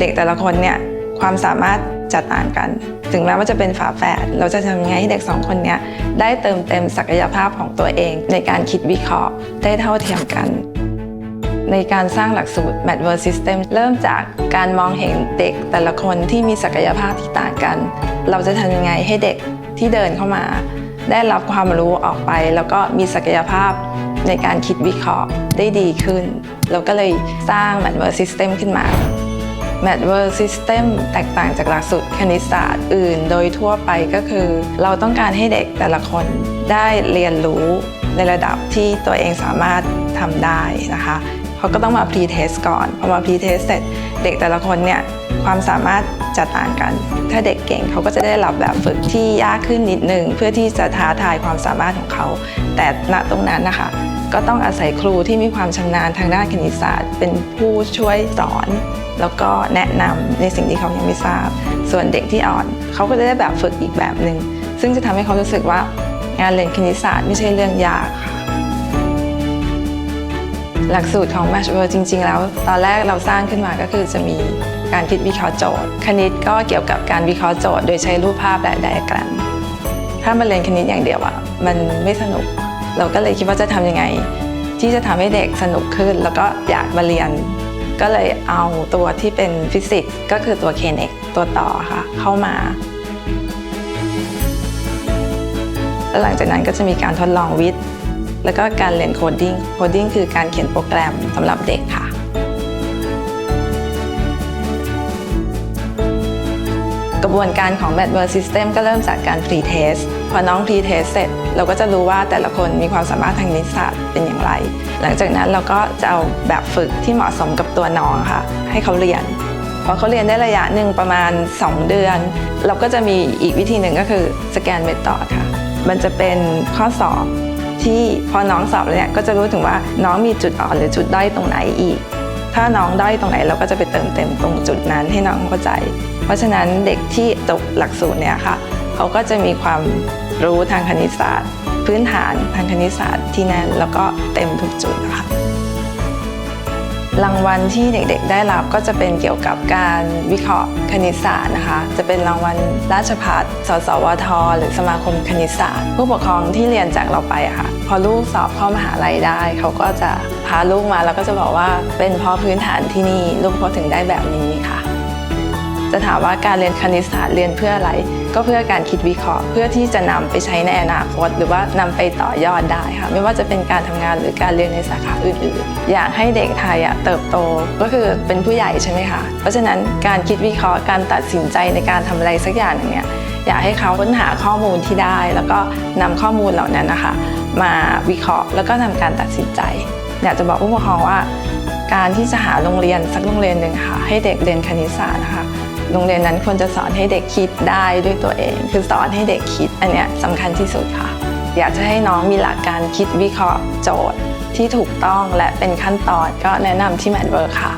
เด็กแต่ละคนเนี่ยความสามารถจะต่างกัน ถึงแม้ว่าจะเป็นฝาแฝดเราจะทำยังไงให้เด็กสองคนเนี้ยได้เติมเต็มศักยภาพของตัวเอง ในการคิดวิเคราะห์ได้เท่าเทียมกัน ในการสร้างหลักสูตร m a t v e r System เริ่มจากการมองเห็นเด็กแต่ละคนที่มีศักยภาพที่ต่างกัน เราจะทำยังไงให้เด็กที่เดินเข้ามา ได้รับความรู้ออกไป แล้วก็มีศักยภาพในการคิดวิเคราะห์ได้ดีขึ้น เราก็เลยสร้าง m a t v e r System ขึ้นมา m a t v e r System แตกต่างจากหลักสูตรคณิตศาสตร์อื่น โดยทั่วไปก็คือ เราต้องการให้เด็กแต่ละคนได้เรียนรู้ในระดับที่ตัวเองสามารถทำได้นะคะเขาก็ต้องมา pre-test ก่อนพอมา pre-test เสร็จเด็กแต่ละคนเนี่ยความสามารถจะต่างกัน ถ้าเด็กเก่งเขาก็จะได้รับแบบฝึกที่ยากขึ้นนิดนึง เพื่อที่จะท้าทายความสามารถของเขา แต่ณตรงนั้นนะคะ ก็ต้องอาศัยครูที่มีความชำนาญทางด้านคณิตศาสตร์ เป็นผู้ช่วยสอน แล้วก็แนะนำในสิ่งที่เขายังไม่ทราบ ส่วนเด็กที่อ่อนเขาก็จะได้แบบฝึกอีกแบบหนึ่งซึ่งจะทำให้เขารู้สึกว่างานเรียนคณิตศาสตร์ไม่ใช่เรื่องยากค่ะหลักสูตรของ Match w o r d จริง ๆ แล้ว ตอนแรกเราสร้างขึ้นมาก็คือจะมีการคิดวิเคราะห์โจทย์ คณิตก็เกี่ยวกับการวิเคราะห์โจทย์ โดยใช้รูปภาพและไดอะแกรม ถ้ามาเรียนคณิตอย่างเดียวอะมันไม่สนุก เราก็เลยคิดว่าจะทำยังไง ที่จะทำให้เด็กสนุกขึ้น แล้วก็อยากมาเรียน ก็เลยเอาตัวที่เป็นฟิสิกส์ก็คือตัว KNX ตัวต่อค่ะเข้ามาแล้วหลังจากนั้นก็จะมีการทดลองวิทย์ แล้วก็การเรียนโคดดิ้ง โคดดิ้งคือการเขียนโปรแกรมสำหรับเด็กค่ะ กระบวนการของ m a t w o r d System ก็เริ่มจากการ pre-test พอน้อง pre-test เสร็จ เราก็จะรู้ว่าแต่ละคนมีความสามารถทางคณิตศาสตเป็นอย่างไร หลังจากนั้นเราก็จะเอาแบบฝึกที่เหมาะสมกับตัวน้องค่ะ ให้เขาเรียนพอเขาเรียนได้ระยะหนึ่งประมาณ 2 เดือน เราก็จะมีอีกวิธีหนึ่งก็คือสแกนเมธอดค่ะ มันจะเป็นข้อสอบที่พอน้องสอบแล้วเนี่ยก็จะรู้ถึงว่าน้องมีจุดอ่อนหรือจุดด้อยตรงไหนอีก ถ้าน้องด้อยตรงไหนเราก็จะไปเติมเต็มตรงจุดนั้นให้น้องเข้าใจ เพราะฉะนั้นเด็กที่จบหลักสูตรเนี่ยค่ะ เขาก็จะมีความ รู้ทางคณิตศาสตร์ พื้นฐานทางคณิตศาสตร์ที่แน่นแล้วก็เต็มทุกจุดนะคะรางวัลที่เด็กๆ ได้รับก็จะเป็นเกี่ยวกับการวิเคราะห์คณิตศาสตร์นะคะ จะเป็นรางวัลราชพัฒสสวท หรือสมาคมคณิตศาสตร์ ผู้ปกครองที่เรียนจากเราไปค่ะ พอลูกสอบเข้ามหาลัยได้ เขาก็จะพาลูกมาแล้วก็จะบอกว่าเป็นเพราะพื้นฐานที่นี่ลูกเขาถึงได้แบบนี้ค่ะ จะถามว่าการเรียนคณิตศาสตร์เรียนเพื่ออะไร ก็เพื่อการคิดวิเคราะห์ เพื่อที่จะนำไปใช้ในอนาคต หรือว่านำไปต่อยอดได้ค่ะ ไม่ว่าจะเป็นการทำงานหรือการเรียนในสาขาอื่นๆ อยากให้เด็กไทยอะเติบโตก็คือเป็นผู้ใหญ่ใช่ไหมคะเพราะฉะนั้นการคิดวิเคราะห์การตัดสินใจในการทำอะไรสักอย่างหนึงเนี่ยอยากให้เขาค้นหาข้อมูลที่ได้ แล้วก็นำข้อมูลเหล่านั้นนะคะ มาวิเคราะห์แล้วก็ทำการตัดสินใจ อยากจะบอกผู้ปกครองว่า การที่จะหาโรงเรียนสักโรงเรียนหนึ่งค่ะให้เด็กเรียนคณิตศาสตร์นะคะ โรงเรียนนั้นควรจะสอนให้เด็กคิดได้ด้วยตัวเอง คือสอนให้เด็กคิดอันเนี้ยสำคัญที่สุดค่ะ อยากจะให้น้องมีหลักการคิดวิเคราะห์โจทย์ที่ถูกต้องและเป็นขั้นตอนก็แนะนำที่แมนเวิร์ค่ะ